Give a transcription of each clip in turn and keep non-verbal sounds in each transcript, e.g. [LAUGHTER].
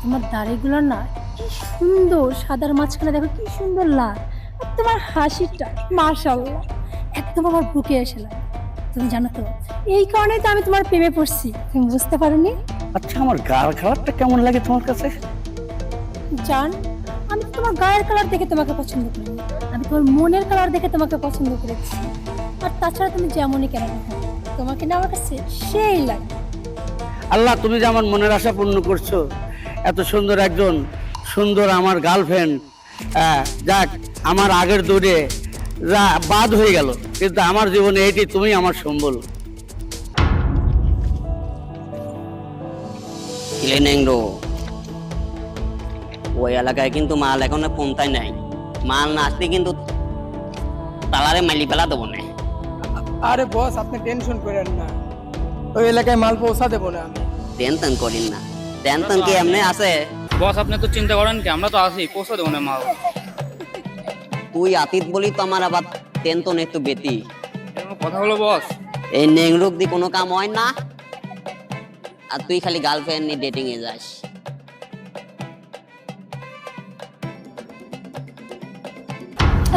তোমার দাড়িগুলো না কি সুন্দর সাদার মাঝখানে দেখো কি সুন্দর লাল। আর তোমার হাসিটা মাশাল্লাহ একদম আমার বুকে এসে লাগে তুমি জানো তো এই কারণে তো আমি তোমার প্রেমে পড়ছি তুমি বুঝতে পারোনি? আচ্ছা আমার গাল খাবারটা কেমন লাগে তোমার কাছে? জান আমি তো তোমার গায়ের কালার দেখে তোমাকে পছন্দ করি আমি তোমার মনের কালার দেখে তোমাকে পছন্দ করেছি। আর তাছাড়া তুমি যেমনই কেন, তোমাকে না আমার কাছে সেই লাগে। আল্লাহ তুমি যে আমার মনের আশা পূর্ণ করছ এত সুন্দর একজন সুন্দর আমার গার্লফ্রেন্ড যাক আমার আগের দৌড়ে যা বাদ হয়ে গেল কিন্তু আমার জীবনে এটি তুমি আমার সম্বল। ওই এলাকায় কিন্তু মাল এখন পৌঁছায় নাই। মাল না আসলে কিন্তু তালারে মাইলি ফেলা দেবো না। আরে বস আপনি টেনশন করেন না। ওই এলাকায় মাল পৌঁছা দেবো না আমি। টেনশন করিন না। টেনশন কি এমনি আছে? বস আপনি তো চিন্তা করেন কি আমরা তো আছি পৌঁছে দেবো না মাল। তুই আতিত বলি তো আমার আবার টেনশন একটু বেতি। কথা হলো বস। এই নেংরুক দি কোনো কাম হয় না? আর তুই খালি গার্লফ্রেন্ড নিয়ে ডেটিং এ যাস।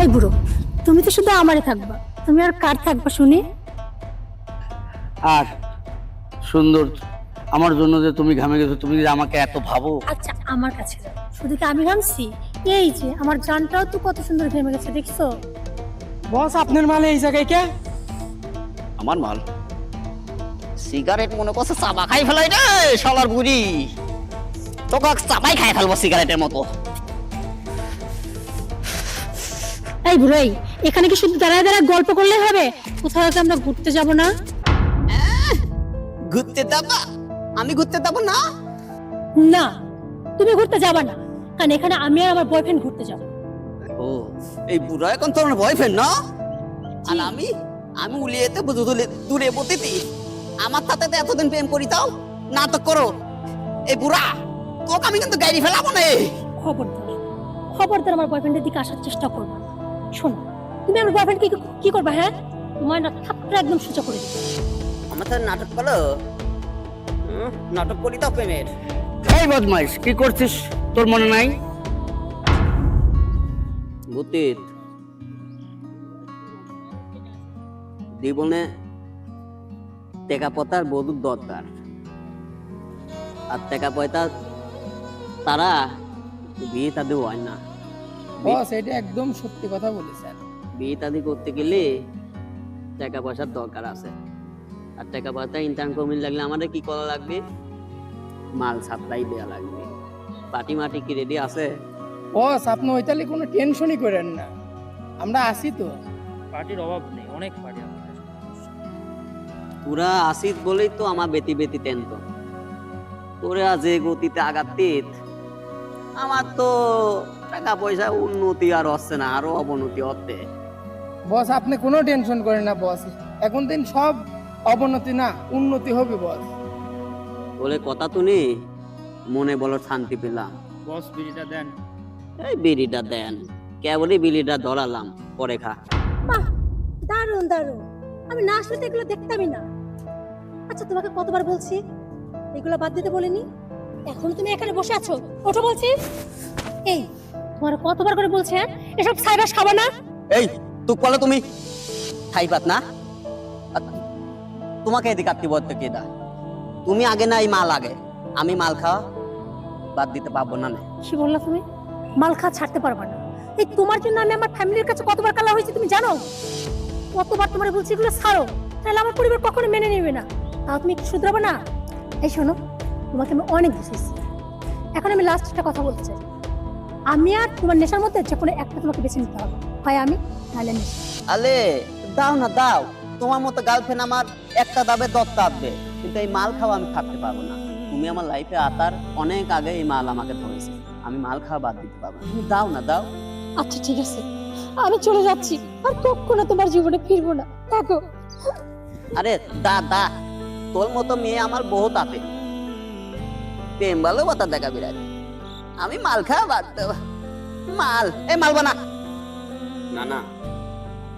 এই বুড়ো তুমি তো শুধু আমারে থাকবা। তুমি আর কার থাকবা শুনি? আর সুন্দর আমার জন্য যে তুমি ঘামে গেছো তুমি যে আমাকে এত ভাবো। আচ্ছা আমার কাছে যাও। শুধু কি আমি ভাবছি এই যে আমার জানটাও তো কত সুন্দর ঘেমে গেছে দেখছ? বস আপনার মালে এই জায়গায় কে? আমার মাল? সিগারেট মনে করছে চাবা খাই ফেলাই রে শালার বুড়ি। তোকে চাবাই খাই ফেলব সিগারেটের মতো। এই বুড়াই এখানে কি শুধু দাঁড়ায় দাঁড়ায় গল্প করলে হবে? কোথাও কি আমরা ঘুরতে যাব না? ঘুরতে যাবা। আমি ঘুরতে যাব না? না তুমি ঘুরতে যাবে না। কারণ এখানে আমি আর আমার বয়ফ্রেন্ড ঘুরতে যাব। ও এই বুড়া এখন তোর বয়ফ্রেন্ড না? আর আমি আমি উলিয়েতে দূরে দূরে বতিতি আমার সাথে তো এতদিন প্রেম করি তাও নাটক করো। এই বুড়া তোকে আমি কিন্তু গাড়ি ফেলাবো না। খবরদার খবরদার আমার বয়ফ্রেন্ডের দিকে আসার চেষ্টা করবে। শোনো তুমি আমার বয়ফ্রেন্ড কি কি করবে হ্যাঁ? তোমার না থাপটা একদম সোজা করে দিবে। আমার সাথে নাটক করো। নাটক করি তো প্রেমের। এই বদমাইশ কি করছিস? তোর মনে নাই? ভূতিত জীবনে টেকা পতার বহুত দরকার। আর টেকা পয়সা তারা বিয়ে তাদের হয় না। বস এটা একদম সত্যি কথা বলেছেন। বিয়ে তাদি করতে গেলে টাকা পয়সার দরকার আছে। আর টাকা পয়সা ইনকাম কমিয়ে লাগলে আমাদের কি করা লাগবে? মাল সাপ্লাই দেওয়া লাগবে। পাটি মাটি কি রেডি আছে? বস আপনি ওইতালে কোনো টেনশনই করেন না। আমরা আসি তো। পার্টির অভাব নেই অনেক পার্টি আমাদের পুরা আসিত বলেই তো আমার বেতি বেতি টেনত তোরা যে গতিতে আগাতিত আমার তো টাকা পয়সা উন্নতি আর হচ্ছে না আরও অবনতি হচ্ছে। বস আপনি কোনো টেনশন করেন না বস। এখন দিন সব অবনতি না উন্নতি হবে বস বলে কথা শুনি মনে বলো শান্তি পেলাম। বস বিড়িটা দেন। এই বিড়িটা দেন কেবলই বিড়িটা ধরালাম পরে খা। বাহ দারুণ দারুণ। আমি না আসলে তো এগুলো দেখতামই না। আচ্ছা তোমাকে কতবার বলছি? এগুলো বাদ দিতে বলিনি? এখন তুমি এখানে বসে আছো। ওঠো বলছি। এই তোমার কতবার করে বলছে হ্যাঁ? এসব সাইরাস খাবা না এই তুক বলো তুমি। খাইবাত না। আর তোমাকে এদিকে আত্মীয় বলতে কে দা? তুমি আগে না এই মাল আগে। আমি মাল খাওয়া বাদ দিতে পারব না নে। কি বললা তুমি? মাল খাওয়া ছাড়তে পারবা না। এই তোমার জন্য আমি আমার ফ্যামিলির কাছে কতবার কালা হয়েছে তুমি জানো? কতবার তোমার বলছি এগুলো ছাড়ো। তাহলে আমার পরিবার কখনো মেনে নেবে না। তাও তুমি একটু শুধরাবে না? এই শোনো তোমাকে আমি অনেক বুঝেছি এখন আমি লাস্ট একটা কথা বলতে চাই। আমি আর তোমার নেশার মধ্যে যে কোনো একটা তোমাকে বেছে নিতে হবে। হয় আমি তাহলে নেশা। আলে দাও না দাও। তোমার মতো গার্লফ্রেন্ড আমার একটা দাবে দশটা আসবে কিন্তু এই মাল খাওয়া আমি থাকতে পারব না। তুমি আমার লাইফে আতার অনেক আগে এই মাল আমাকে ধরেছে। আমি মাল খাওয়া বাদ দিতে পারব না। তুমি দাও না দাও। আচ্ছা ঠিক আছে। আমি চলে যাচ্ছি। আর কখনো তোমার জীবনে ফিরবো না। থাকো। আরে দা দা। তোর মতো মেয়ে আমার বহুত আছে প্রেম ভালোবাসা দেখা বিরাজ আমি মাল খাওয়া বাদ দেব। মাল। এ মাল বানা। না না।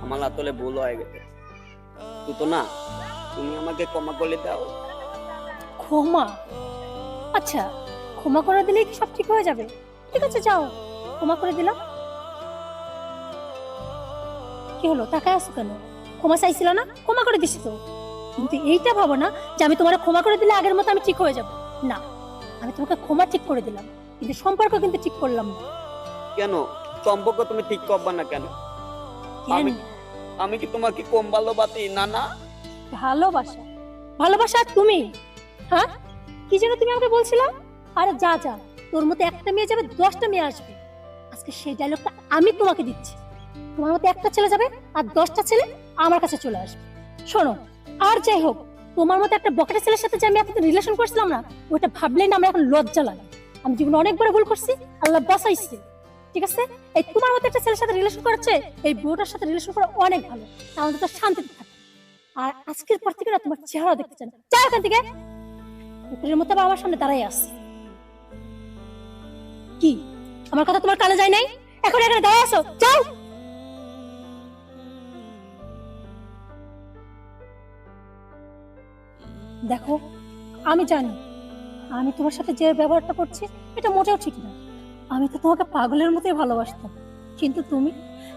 আমার আসলে ভুল হয়ে গেছে। তো না তুমি আমাকে ক্ষমা করে দাও। ক্ষমা? আচ্ছা ক্ষমা করে দিলেই কি সব ঠিক হয়ে যাবে? ঠিক আছে যাও। ক্ষমা করে দিলাম। কি হলো? তাকায় আসো কেন? ক্ষমা চাইছিল না? ক্ষমা করে দিছি তো। কিন্তু এইটা ভাবো না যে আমি তোমার ক্ষমা করে দিলে আগের মতো আমি ঠিক হয়ে যাব। না আমি তোমাকে ক্ষমা ঠিক করে দিলাম। কিন্তু সম্পর্ক কিন্তু ঠিক করলাম না। কেন? সম্পর্ক তুমি ঠিক করবা না কেন? কেন? আমি- আমি কি তোমাকে কম ভালোবাসি? না না। ভালোবাসা? ভালোবাসা তুমি? হ্যাঁ? কি যেন তুমি আমাকে বলছিলা? আরে যা যা। তোর মতো একটা মেয়ে যাবে, দশটা মেয়ে আসবে। আজকে সেই ডায়লগটা আমি তোমাকে দিচ্ছি। তোমার মতো একটা ছেলে যাবে আর দশটা ছেলে আমার কাছে চলে আসবে। শোনো, আর যাই হোক, তোমার মতো একটা বকেটা ছেলের সাথে যে আমি এতদিন রিলেশন করছিলাম না ওটা ভাবলেই না আমার এখন লজ্জা লাগে। আমি জীবনে অনেক বড় ভুল করছি, আল্লাহ বাঁচাইছে। ঠিক আছে? এই তোমার মতো একটা ছেলের সাথে রিলেশন করছে, এই বউটার সাথে রিলেশন করা অনেক ভালো। আমাদের তো শান্তিতে থাকে আর আজকের পর থেকে তোমার চেহারা দেখতে চাই না। যাও এখান থেকে। কুকুরের মতো আমার সামনে দাঁড়াই আসছে কি? আমার কথা তোমার কানে যায় নাই? এখন এখানে দাঁড়ায় আসো যাও! দেখো, আমি জানি, আমি তোমার সাথে যে ব্যবহারটা করছি, এটা মোটেও ঠিক না। আমি তো তোমাকে পাগলের মতোই ভালোবাসতাম। কিন্তু তুমি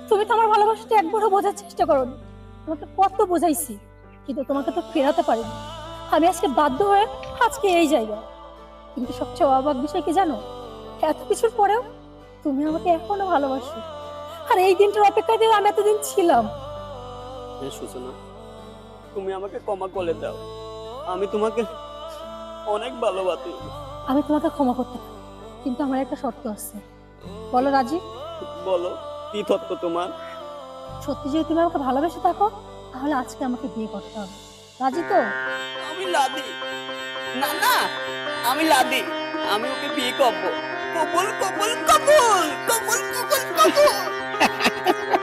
তুমি তো আমার ভালোবাসাটা একবারও বোঝার চেষ্টা করো তোমাকে কত বোঝাইছি কিন্তু তোমাকে তো ফেরাতে পারিনি। আমি আজকে বাধ্য হয়ে আজকে এই জায়গায়। কিন্তু সবচেয়ে অবাক বিষয় কি জানো? এত কিছুর পরেও তুমি আমাকে এখনও ভালোবাসো। আর এই দিনটার অপেক্ষায় দিয়ে আমি এতদিন ছিলাম। হ্যাঁ সুচনা তুমি আমাকে ক্ষমা করে দাও। আমি তোমাকে অনেক ভালোবাসি। আমি তোমাকে ক্ষমা করতে পারি। কিন্তু আমার একটা শর্ত আছে। বলো রাজি। বলো কি তত্ত্ব তোমার? সত্যি যদি তুমি আমাকে ভালোবেসে থাকো তাহলে আজকে আমাকে বিয়ে করতে হবে। রাজি তো? আমি লাদি। না না আমি লাদি। আমি ওকে বিয়ে করব। কবুল কবুল কবুল কবুল কবুল কবুল। [LAUGHS]